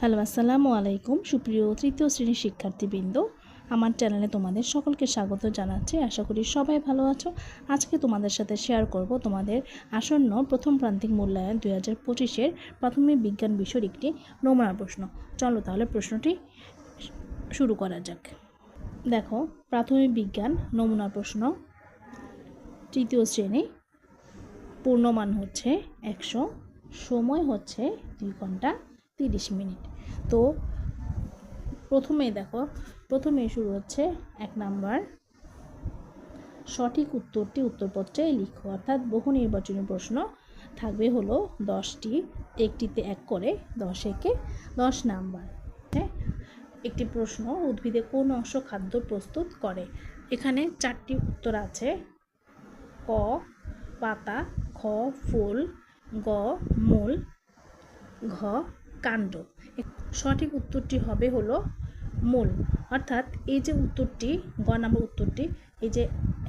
Hello, আসসালামু আলাইকুম। সুপ্রিয় তৃতীয় শ্রেণির শিক্ষার্থীবৃন্দ, আমার চ্যানেলে তোমাদের সকলকে স্বাগত জানাচ্ছি। আশা করি সবাই ভালো আছো। আজকে তোমাদের সাথে শেয়ার করব তোমাদের আসন্ন প্রথম প্রান্তিক মূল্যায়ন দুই হাজার পঁচিশের প্রাথমিক বিজ্ঞান বিষয়ের একটি নমুনা প্রশ্ন। চলো তাহলে প্রশ্নটি শুরু করা যাক। দেখো, প্রাথমিক বিজ্ঞান নমুনা প্রশ্ন। তৃতীয় শ্রেণি, পূর্ণমান হচ্ছে একশো, সময় হচ্ছে দুই ঘণ্টা। তিরিশ মিনিট। তো প্রথমে দেখো প্রথমে শুরু হচ্ছে এক নাম্বার। সঠিক উত্তরটি উত্তরপত্রে লিখো, অর্থাৎ বহু নির্বাচনী প্রশ্ন থাকবে হলো দশটি, একটিতে এক করে দশ একে দশ নাম্বার। হ্যাঁ? একটি প্রশ্ন, উদ্ভিদে কোন অংশ খাদ্য প্রস্তুত করে? এখানে চারটি উত্তর আছে। ক, পাতা, খ, ফুল, গ, মূল, ঘ কাণ্ড। সঠিক উত্তরটি হবে হলো মূল। অর্থাৎ এই যে উত্তরটি, গ নাম্বার উত্তরটি, এই যে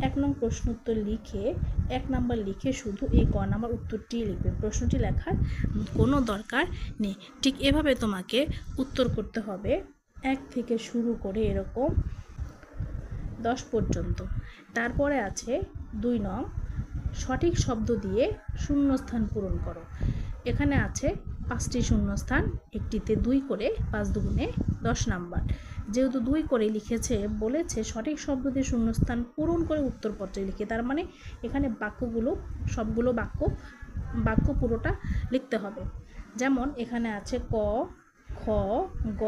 এক নং প্রশ্ন উত্তর লিখে, এক নাম্বার লিখে শুধু এই গ নাম্বার উত্তরটি লিখবে। প্রশ্নটি লেখার কোনো দরকার নেই। ঠিক এভাবে তোমাকে উত্তর করতে হবে এক থেকে শুরু করে এরকম দশ পর্যন্ত। তারপরে আছে দুই নং সঠিক শব্দ দিয়ে শূন্যস্থান পূরণ করো। এখানে আছে পাঁচটি শূন্যস্থান, একটিতে দুই করে পাঁচ দুগুণে দশ নাম্বার। যেহেতু দুই করে লিখেছে, বলেছে সঠিক শব্দ দিয়ে শূন্যস্থান পূরণ করে উত্তরপত্রে লিখে, তার মানে এখানে বাক্যগুলো, সবগুলো বাক্য বাক্য পুরোটা লিখতে হবে। যেমন এখানে আছে ক, খ, গ,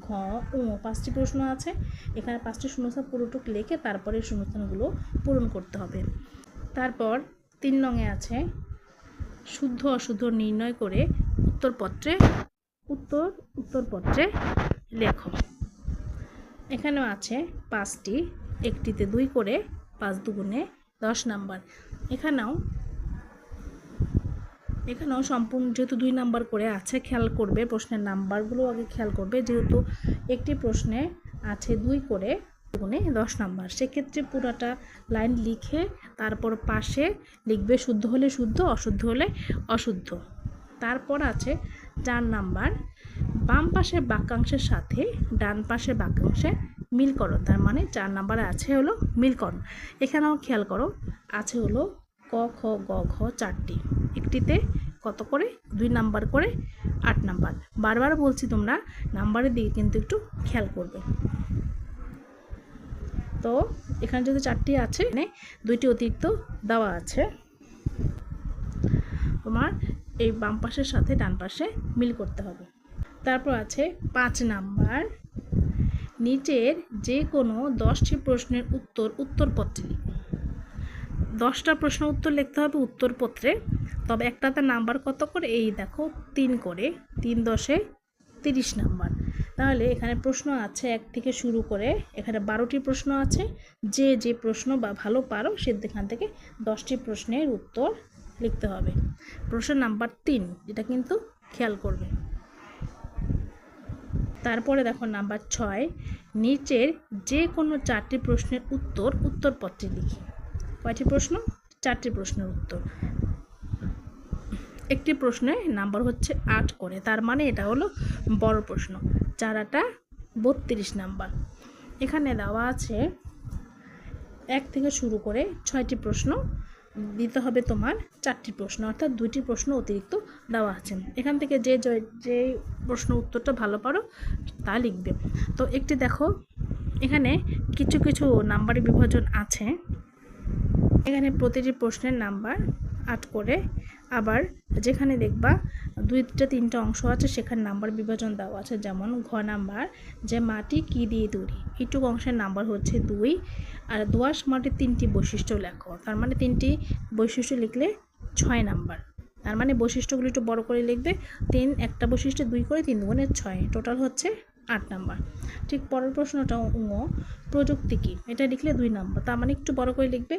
ঘ, উ, পাঁচটি প্রশ্ন আছে। এখানে পাঁচটি শূন্যস্থান পুরোটুক লিখে তারপরে শূন্যস্থানগুলো পূরণ করতে হবে। তারপর তিন নঙে আছে শুদ্ধ অশুদ্ধ নির্ণয় করে উত্তরপত্রে, উত্তর, উত্তরপত্রে লেখো। এখানেও আছে পাঁচটি, একটিতে দুই করে, পাঁচ দুগুণে দশ নাম্বার। এখানেও এখানেও সম্পূর্ণ, যেহেতু দুই নাম্বার করে আছে, খেয়াল করবে, প্রশ্নের নাম্বারগুলো আগে খেয়াল করবে, যেহেতু একটি প্রশ্নে আছে দুই করে গুণে দশ নাম্বার। সেক্ষেত্রে পুরাটা লাইন লিখে তারপর পাশে লিখবে শুদ্ধ হলে শুদ্ধ, অশুদ্ধ হলে অশুদ্ধ। তারপর আছে চার নাম্বার। বাম পাশের বাক্যাংশের সাথে ডান পাশের বাক্যাংশে মিল করো তার মানে চার নাম্বারে আছে হলো মিল করো এখানেও খেয়াল করো, আছে হলো ক, খ, গ, ঘ চারটি। একটিতে কত করে? দুই নাম্বার করে আট নাম্বার। বারবার বলছি তোমরা, নাম্বারের দিকে কিন্তু একটু খেয়াল করবে। তো এখানে যদি চারটি আছে, এখানে দুইটি অতিরিক্ত দেওয়া আছে। তোমার এই বাম পাশের সাথে ডান পাশে মিল করতে হবে। তারপর আছে পাঁচ নাম্বার। নিচের যে কোনো দশটি প্রশ্নের উত্তর উত্তরপত্রে লিখুন। দশটা প্রশ্ন উত্তর লিখতে হবে উত্তরপত্রে। তবে একটাতে নাম্বার কত করে? এই দেখো, তিন করে। তিন দশে তিরিশ নাম্বার। তাহলে এখানে প্রশ্ন আছে এক থেকে শুরু করে, এখানে বারোটি প্রশ্ন আছে। যে যে প্রশ্ন বা ভালো পারো সেখান থেকে দশটি প্রশ্নের উত্তর লিখতে হবে। প্রশ্ন নাম্বার তিন এটা কিন্তু খেয়াল করবে। তারপরে দেখো নাম্বার ছয়, নিচের যে কোনো চারটি প্রশ্নের উত্তর উত্তরপত্রে লিখি। কয়টি প্রশ্ন? চারটি প্রশ্নের উত্তর। একটি প্রশ্নে নাম্বার হচ্ছে আট করে, তার মানে এটা হলো বড় প্রশ্ন। চারাটা বত্রিশ নাম্বার। এখানে দেওয়া আছে এক থেকে শুরু করে ছয়টি প্রশ্ন দিতে হবে তোমার চারটি প্রশ্ন, অর্থাৎ দুইটি প্রশ্ন অতিরিক্ত দেওয়া আছে। এখান থেকে যে যে প্রশ্ন উত্তরটা ভালো পারো, তা লিখবে। তো একটি দেখো, এখানে কিছু কিছু নাম্বারের বিভাজন আছে। এখানে প্রতিটি প্রশ্নের নাম্বার আট করে আবার যেখানে দেখবা দুইটা, তিনটা অংশ আছে, সেখানে নাম্বার বিভাজন দেওয়া আছে, যেমন ঘ নাম্বার, যে মাটি কি দিয়ে তৈরি? এইটুকু অংশের নাম্বার হচ্ছে দুই, আর দোয়াশ মাটির তিনটি বৈশিষ্ট্য লেখো। তার মানে তিনটি বৈশিষ্ট্য লিখলে ছয় নাম্বার। তার মানে বৈশিষ্ট্যগুলো একটু বড় করে লিখবে, তিন একটা বৈশিষ্ট্য দুই করে তিন দুগুণে ছয়, টোটাল হচ্ছে আট নাম্বার। ঠিক পরের প্রশ্নটা ও প্রযুক্তি কী? এটা লিখলে দুই নাম্বার। তার মানে একটু বড় করে লিখবে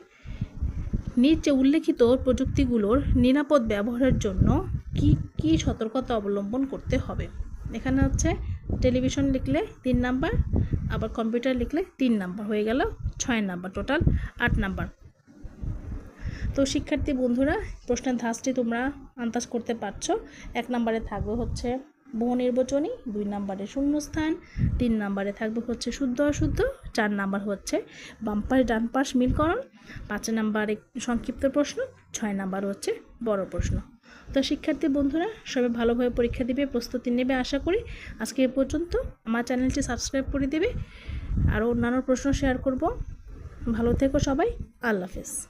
নিচে উল্লেখিত প্রযুক্তিগুলোর নিরাপদ ব্যবহারের জন্য কি কি সতর্কতা অবলম্বন করতে হবে? এখানে হচ্ছে টেলিভিশন লিখলে তিন নাম্বার, আবার কম্পিউটার লিখলে তিন নাম্বার হয়ে গেল ছয় নাম্বার টোটাল আট নাম্বার। তো শিক্ষার্থী বন্ধুরা, প্রশ্নের ধাঁচটি তোমরা আন্দাজ করতে পারছ। এক নম্বরে থাকবে হচ্ছে বহু নির্বাচনী দুই নাম্বারে শূন্যস্থান, তিন নাম্বারে থাকবে হচ্ছে শুদ্ধ অশুদ্ধ, চার নাম্বার হচ্ছে বাম পাশ ডান পাশ মিলকরণ, পাঁচ নাম্বারে সংক্ষিপ্ত প্রশ্ন, ছয় নাম্বার হচ্ছে বড় প্রশ্ন। তো শিক্ষার্থী বন্ধুরা, সবাই ভালোভাবে পরীক্ষা দিবে, প্রস্তুতি নেবে আশা করি। আজকে এ পর্যন্ত, আমার চ্যানেলটি সাবস্ক্রাইব করে দেবে। আরও অন্যান্য প্রশ্ন শেয়ার করব। ভালো থেকো সবাই, আল্লাহ হাফেজ।